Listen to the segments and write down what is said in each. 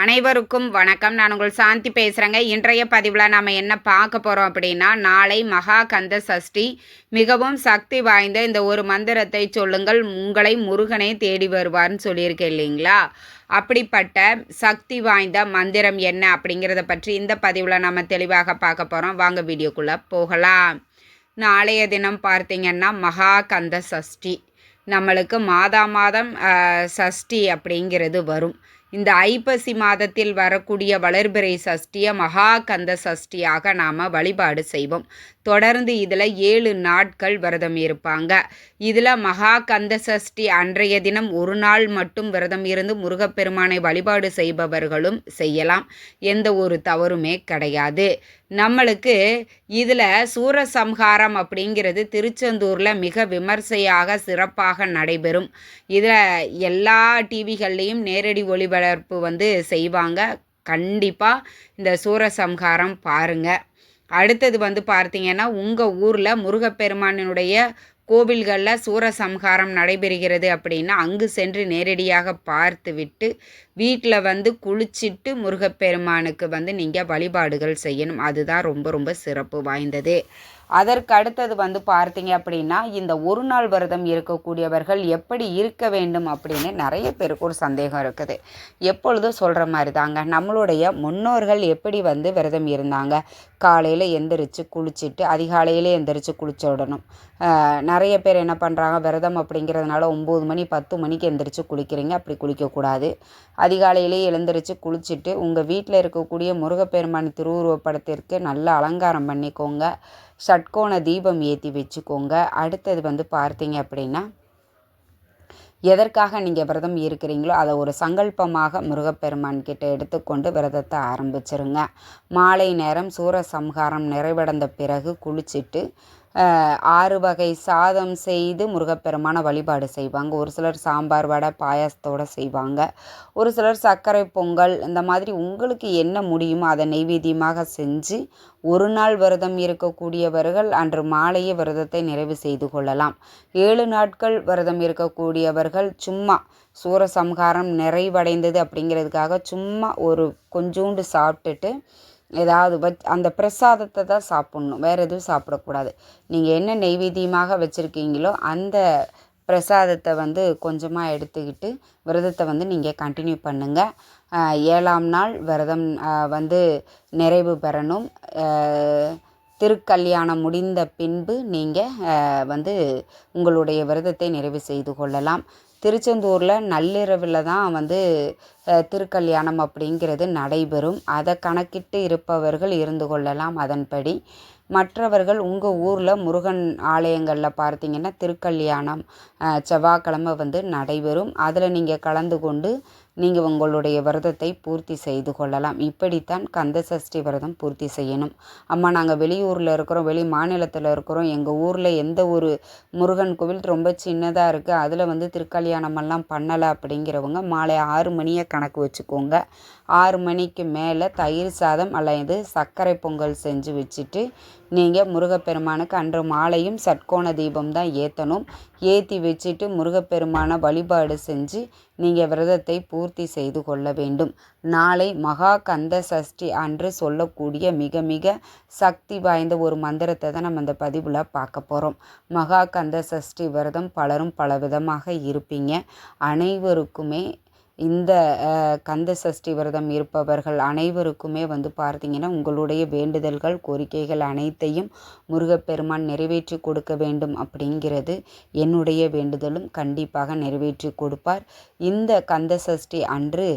அனைவருக்கும் வணக்கம். நான் உங்கள் சாந்தி பேசுகிறேங்க இன்றைய பதிவில் நாம் என்ன பார்க்க போகிறோம் அப்படின்னா நாளை மகா கந்த சஷ்டி. மிகவும் சக்தி வாய்ந்த இந்த ஒரு மந்திரத்தை சொல்லுங்கள். உங்களை முருகனை தேடி வருவார்னு சொல்லியிருக்கேன் இல்லைங்களா? அப்படிப்பட்ட சக்தி வாய்ந்த மந்திரம் என்ன அப்படிங்கிறத பற்றி இந்த பதிவில் நம்ம தெளிவாக பார்க்க போகிறோம் வாங்க வீடியோக்குள்ளே போகலாம். நாளைய தினம் பார்த்தீங்கன்னா மகா கந்த சஷ்டி. நம்மளுக்கு மாதா மாதம் சஷ்டி அப்படிங்கிறது வரும். இந்த ஐப்பசி மாதத்தில் வரக்கூடிய வளர்பிறை சஷ்டியை மகா கந்த சஷ்டியாக நாம் வழிபாடு செய்வோம். தொடர்ந்து இதில் ஏழு நாட்கள் விரதம் இருப்பாங்க. இதில் மகா கந்த சஷ்டி அன்றைய தினம் ஒரு நாள் மட்டும் விரதம் இருந்து முருகப்பெருமானை வழிபாடு செய்பவர்களும் செய்யலாம். எந்த ஒரு தவறுமே கிடையாது. நம்மளுக்கு இதில் சூரசம்ஹாரம் அப்படிங்கிறது திருச்செந்தூரில் மிக விமர்சையாக சிறப்பாக நடைபெறும். இதில் எல்லா டிவிகள்லேயும் நேரடி வளர்ப்பு வந்து செய்வாங்க. கண்டிப்பாக இந்த சூரசம்ஹாரம் பாருங்கள் அடுத்தது வந்து பார்த்தீங்கன்னா உங்கள் ஊரில் முருகப்பெருமானினுடைய கோவில்களில் சூரசம்ஹாரம் நடைபெறுகிறது அப்படின்னா அங்கு சென்று நேரடியாக பார்த்துவிட்டு வீட்டில் வந்து குளிச்சிட்டு முருகப்பெருமானுக்கு வந்து நீங்கள் வழிபாடுகள் செய்யணும். அதுதான் ரொம்ப ரொம்ப சிறப்பு வாய்ந்தது. அதற்கு அடுத்தது வந்து பார்த்தீங்க அப்படின்னா இந்த ஒரு நாள் விரதம் இருக்கக்கூடியவர்கள் எப்படி இருக்க வேண்டும் அப்படின்னு நிறைய பேருக்கு ஒரு சந்தேகம் இருக்குது. எப்பொழுதும் சொல்கிற மாதிரி தாங்க நம்மளுடைய முன்னோர்கள் எப்படி வந்து விரதம் இருந்தாங்க? காலையில் எந்திரிச்சு குளிச்சுட்டு அதிகாலையிலே எந்திரிச்சு குளிச்ச விடணும் நிறைய பேர் என்ன பண்ணுறாங்க விரதம் அப்படிங்கிறதுனால ஒம்பது மணி பத்து மணிக்கு எந்திரிச்சு குளிக்கிறீங்க. அப்படி குளிக்கக்கூடாது. அதிகாலையிலே எழுந்திரிச்சு குளிச்சுட்டு உங்கள் வீட்டில் இருக்கக்கூடிய முருகப்பெருமான் திருவுருவப்படத்திற்கு நல்ல அலங்காரம் பண்ணிக்கோங்க. சட்கோண தீபம் ஏற்றி வச்சுக்கோங்க. அடுத்தது வந்து பார்த்தீங்க அப்படின்னா எதற்காக நீங்கள் விரதம் இருக்கிறீங்களோ அதை ஒரு சங்கல்பமாக முருகப்பெருமான் கிட்ட எடுத்துக்கொண்டு விரதத்தை ஆரம்பிச்சிருங்க. மாலை நேரம் சூரசம்ஹாரம் நிறைவடைந்த பிறகு குளிச்சுட்டு ஆறு வகை சாதம் செய்து முருகப்பெருமான வழிபாடு செய்வாங்க. ஒரு சிலர் சாம்பார் வடை பாயாசத்தோடு செய்வாங்க. ஒரு சிலர் சர்க்கரை பொங்கல் இந்த மாதிரி உங்களுக்கு என்ன முடியுமோ அதை நெய்வேத்தியமாக செஞ்சு ஒரு நாள் விரதம் இருக்கக்கூடியவர்கள் அன்று மாலையே விரதத்தை நிறைவு செய்து கொள்ளலாம். ஏழு நாட்கள் விரதம் இருக்கக்கூடியவர்கள் சும்மா சூரசம்ஹாரம் நிறைவடைந்தது அப்படிங்கிறதுக்காக சும்மா ஒரு கொஞ்சோண்டு சாப்பிட்டுட்டு ஏதாவது வச் அந்த பிரசாதத்தை தான் சாப்பிட்ணும். வேறு எதுவும் சாப்பிடக்கூடாது. நீங்கள் என்ன நெய்வேத்தியமாக வச்சுருக்கீங்களோ அந்த பிரசாதத்தை வந்து கொஞ்சமாக எடுத்துக்கிட்டு விரதத்தை வந்து நீங்கள் கண்டினியூ பண்ணுங்கள் ஏழாம் நாள் விரதம் வந்து நிறைவு பெறணும். திருக்கல்யாணம் முடிந்த பின்பு நீங்கள் வந்து உங்களுடைய விரதத்தை நிறைவு செய்து கொள்ளலாம். திருச்செந்தூரில் நள்ளிரவில் தான் வந்து திருக்கல்யாணம் அப்படிங்கிறது நடைபெறும். அதை கணக்கிட்டு இருப்பவர்கள் இருந்து கொள்ளலாம் அதன்படி. மற்றவர்கள் உங்கள் ஊரில் முருகன் ஆலயங்களில் பார்த்தீங்கன்னா திருக்கல்யாணம் செவ்வாய்க்கிழமை வந்து நடைபெறும். அதில் நீங்கள் கலந்து கொண்டு நீங்கள் உங்களுடைய விரதத்தை பூர்த்தி செய்து கொள்ளலாம். இப்படித்தான் கந்த சஷ்டி விரதம் பூர்த்தி செய்யணும். அம்மா நாங்கள் வெளியூரில் இருக்கிறோம் வெளி மாநிலத்தில் இருக்கிறோம். எங்கள் ஊரில் எந்த ஒரு முருகன் கோவில் ரொம்ப சின்னதாக இருக்குது அதில் வந்து திருக்கல்யாணமெல்லாம் பண்ணலை அப்படிங்கிறவங்க மாலை ஆறு மணியை கணக்கு வச்சுக்கோங்க. ஆறு மணிக்கு மேலே தயிர் சாதம் அல்லது சர்க்கரை பொங்கல் செஞ்சு வச்சுட்டு நீங்கள் முருகப்பெருமானுக்கு அன்று மாலையும் சட்கோண தீபம் தான் ஏற்றணும் ஏற்றி வச்சுட்டு முருகப்பெருமானை வழிபாடு செஞ்சு நீங்கள் விரதத்தை பூ பூர்த்தி செய்து கொள்ள வேண்டும். நாளை மகா கந்த சஷ்டி அன்று சொல்லக்கூடிய மிக மிக சக்தி வாய்ந்த ஒரு மந்திரத்தை தான் நம்ம இந்த பதிவில் பார்க்க போகிறோம் மகா கந்த சஷ்டி விரதம் பலரும் பல விதமாக இருப்பீங்க. அனைவருக்குமே இந்த கந்த சஷ்டி விரதம் இருப்பவர்கள் அனைவருக்குமே வந்து பார்த்தீங்கன்னா உங்களுடைய வேண்டுதல்கள் கோரிக்கைகள் அனைத்தையும் முருகப்பெருமான் நிறைவேற்றி கொடுக்க வேண்டும் அப்படிங்கிறது என்னுடைய வேண்டுதலும் கண்டிப்பாக நிறைவேற்றி கொடுப்பார். இந்த கந்த சஷ்டி அன்று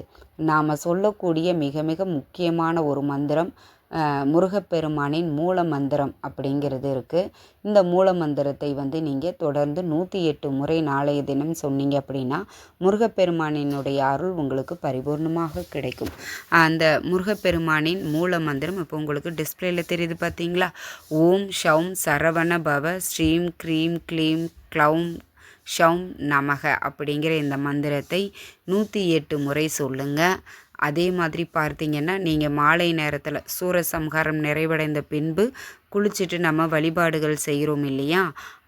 நாம் சொல்லக்கூடிய மிக மிக முக்கியமான ஒரு மந்திரம் முருகப்பெருமானின் மூல மந்திரம் அப்படிங்கிறது இருக்குது இந்த மூல மந்திரத்தை வந்து நீங்கள் தொடர்ந்து நூற்றி எட்டு முறை நாளைய தினம் சொன்னீங்க அப்படின்னா முருகப்பெருமானினுடைய அருள் உங்களுக்கு பரிபூர்ணமாக கிடைக்கும். அந்த முருகப்பெருமானின் மூல மந்திரம் இப்போ உங்களுக்கு டிஸ்பிளேயில் தெரியுது பார்த்தீங்களா ஓம் ஷௌம் சரவண பவ ஸ்ரீம் க்ரீம் க்ளீம் க்ளௌம் ஷௌம் நமக அப்படிங்கிற இந்த மந்திரத்தை நூற்றி எட்டு முறை சொல்லுங்கள் அதே மாதிரி பார்த்தீங்கன்னா நீங்கள் மாலை நேரத்தில் சூரசம்ஹாரம் நிறைவடைந்த பின்பு குளிச்சுட்டு நம்ம வழிபாடுகள் செய்கிறோம் இல்லையா?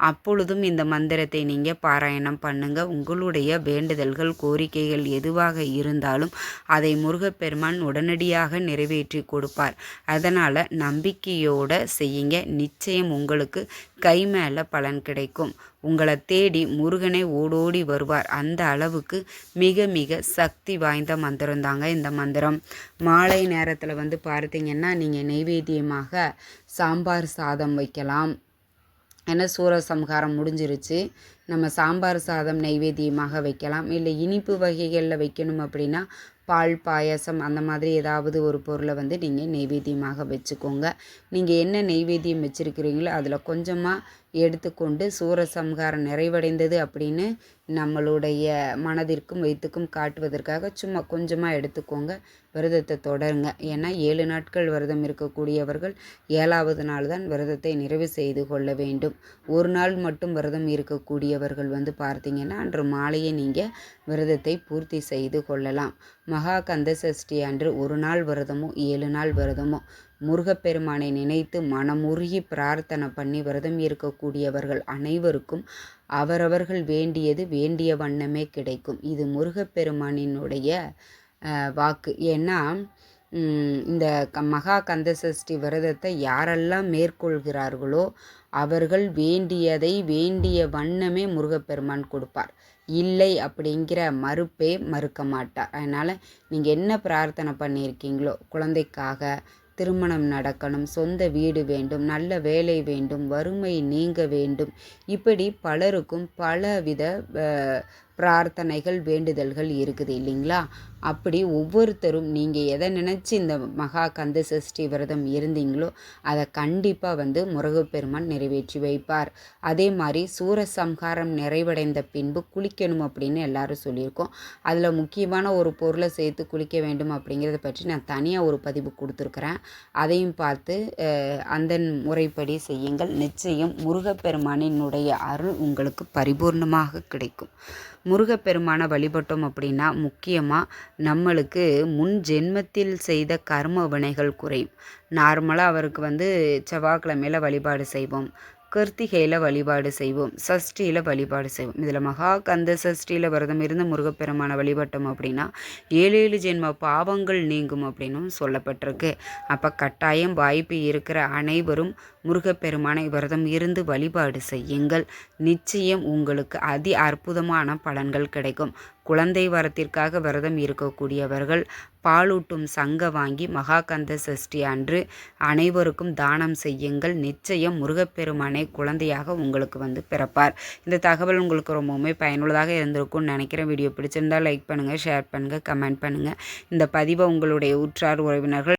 அப்பொழுதும் இந்த மந்திரத்தை நீங்கள் பாராயணம் பண்ணுங்க. உங்களுடைய வேண்டுதல்கள் கோரிக்கைகள் எதுவாக இருந்தாலும் அதை முருகப்பெருமான் உடனடியாக நிறைவேற்றி கொடுப்பார். அதனால் நம்பிக்கையோடு செய்யுங்க. நிச்சயம் உங்களுக்கு கை மேலே பலன் கிடைக்கும். உங்களை தேடி முருகனே ஓடோடி வருவார். அந்த அளவுக்கு மிக மிக சக்தி வாய்ந்த மந்திரம் தாங்க இந்த மந்திரம். மாலை நேரத்தில் வந்து பார்த்தீங்கன்னா நீங்கள் நெய்வேத்தியமாக சாம்பார் சாதம் வைக்கலாம். ஏன்னா சூரசம்ஹாரம் முடிஞ்சிருச்சு. நம்ம சாம்பார் சாதம் நைவேத்தியமாக வைக்கலாம். இல்லை இனிப்பு வகைகளில் வைக்கணும் அப்படின்னா பால் பாயசம் அந்த மாதிரி ஏதாவது ஒரு பொருளை வந்து நீங்கள் நெய்வேத்தியமாக வச்சுக்கோங்க. நீங்கள் என்ன நெய்வேத்தியம் வச்சுருக்கிறீங்களோ அதில் கொஞ்சமாக எடுத்துக்கொண்டு சூரசம்ஹாரம் நிறைவடைந்தது அப்படின்னு நம்மளுடைய மனதிற்கும் வயிற்றுக்கும் காட்டுவதற்காக சும்மா கொஞ்சமாக எடுத்துக்கோங்க. விரதத்தை தொடருங்க. ஏன்னா ஏழு நாட்கள் விரதம் இருக்கக்கூடியவர்கள் ஏழாவது நாள் தான் விரதத்தை நிறைவு செய்து கொள்ள வேண்டும். ஒரு நாள் மட்டும் விரதம் இருக்கக்கூடியவர்கள் வந்து பார்த்தீங்கன்னா அன்று மாலையே நீங்கள் விரதத்தை பூர்த்தி செய்து கொள்ளலாம். மகா கந்த சஷ்டி அன்று ஒரு நாள் விரதமோ ஏழு நாள் விரதமோ முருகப்பெருமானை நினைத்து மனமுருகி பிரார்த்தனை பண்ணி விரதம் இருக்கக்கூடியவர்கள் அனைவருக்கும் அவரவர்கள் வேண்டியது வேண்டிய வண்ணமே கிடைக்கும். இது முருகப்பெருமானினுடைய வாக்கு. ஏன்னா இந்த க மகா கந்தசஷ்டி விரதத்தை யாரெல்லாம் மேற்கொள்கிறார்களோ அவர்கள் வேண்டியதை வேண்டிய வண்ணமே முருகப்பெருமான் கொடுப்பார். இல்லை அப்படிங்கிற மறுப்பே மறுக்க மாட்டார். அதனால் நீங்கள் என்ன பிரார்த்தனை பண்ணியிருக்கீங்களோ குழந்தைக்காக திருமணம் நடக்கணும் சொந்த வீடு வேண்டும் நல்ல வேலை வேண்டும் வறுமை நீங்க வேண்டும். இப்படி பலருக்கும் பலவித பிரார்த்தனைகள் வேண்டுதல்கள் இருக்குது இல்லைங்களா? அப்படி ஒவ்வொருத்தரும் நீங்கள் எதை நினச்சி இந்த மகா கந்த சஷ்டி விரதம் இருந்தீங்களோ அதை கண்டிப்பாக வந்து முருகப்பெருமான் நிறைவேற்றி வைப்பார். அதே மாதிரி சூரசம்ஹாரம் நிறைவடைந்த பின்பு குளிக்கணும் அப்படின்னு எல்லாரும் சொல்லியிருக்கோம். அதில் முக்கியமான ஒரு பொருளை சேர்த்து குளிக்க வேண்டும் அப்படிங்கிறத பற்றி நான் தனியாக ஒரு பதிவு கொடுத்துருக்குறேன். அதையும் பார்த்து அந்த முறைப்படி செய்யுங்கள். நிச்சயம் முருகப்பெருமானினுடைய அருள் உங்களுக்கு பரிபூர்ணமாக கிடைக்கும். முருகப்பெருமானை வழிபட்டோம் அப்படின்னா முக்கியமாக நம்மளுக்கு முன் ஜென்மத்தில் செய்த கர்ம வினைகள் குறையும். நார்மலாக அவருக்கு வந்து செவ்வாய்க்கிழமையில் வழிபாடு செய்வோம். கிருத்திகையில் வழிபாடு செய்வோம். சஷ்டியில் வழிபாடு செய்வோம். இதில் மகா கந்த சஷ்டியில் விரதம் இருந்து முருகப்பெருமான வழிபட்டோம் அப்படின்னா ஏழு ஏழு ஜென்ம பாவங்கள் நீங்கும் அப்படின்னும் சொல்லப்பட்டிருக்கு. அப்போ கட்டாயம் வாய்ப்பு இருக்கிற அனைவரும் முருகப்பெருமானை விரதம் இருந்து வழிபாடு செய்யுங்கள். நிச்சயம் உங்களுக்கு அதி அற்புதமான பலன்கள் கிடைக்கும். குழந்தை வரத்திற்காக விரதம் இருக்கக்கூடியவர்கள் பாலூட்டும் சங்க வாங்கி மகாகந்த சஷ்டி அன்று அனைவருக்கும் தானம் செய்யுங்கள். நிச்சயம் முருகப்பெருமானை குழந்தையாக உங்களுக்கு வந்து பிறப்பார். இந்த தகவல் உங்களுக்கு ரொம்பவுமே பயனுள்ளதாக இருந்திருக்கும்னு நினைக்கிறேன். வீடியோ பிடிச்சிருந்தால் லைக் பண்ணுங்கள் ஷேர் பண்ணுங்கள் கமெண்ட் பண்ணுங்கள் இந்த பதிவை உங்களுடைய உற்றார் உறவினர்கள்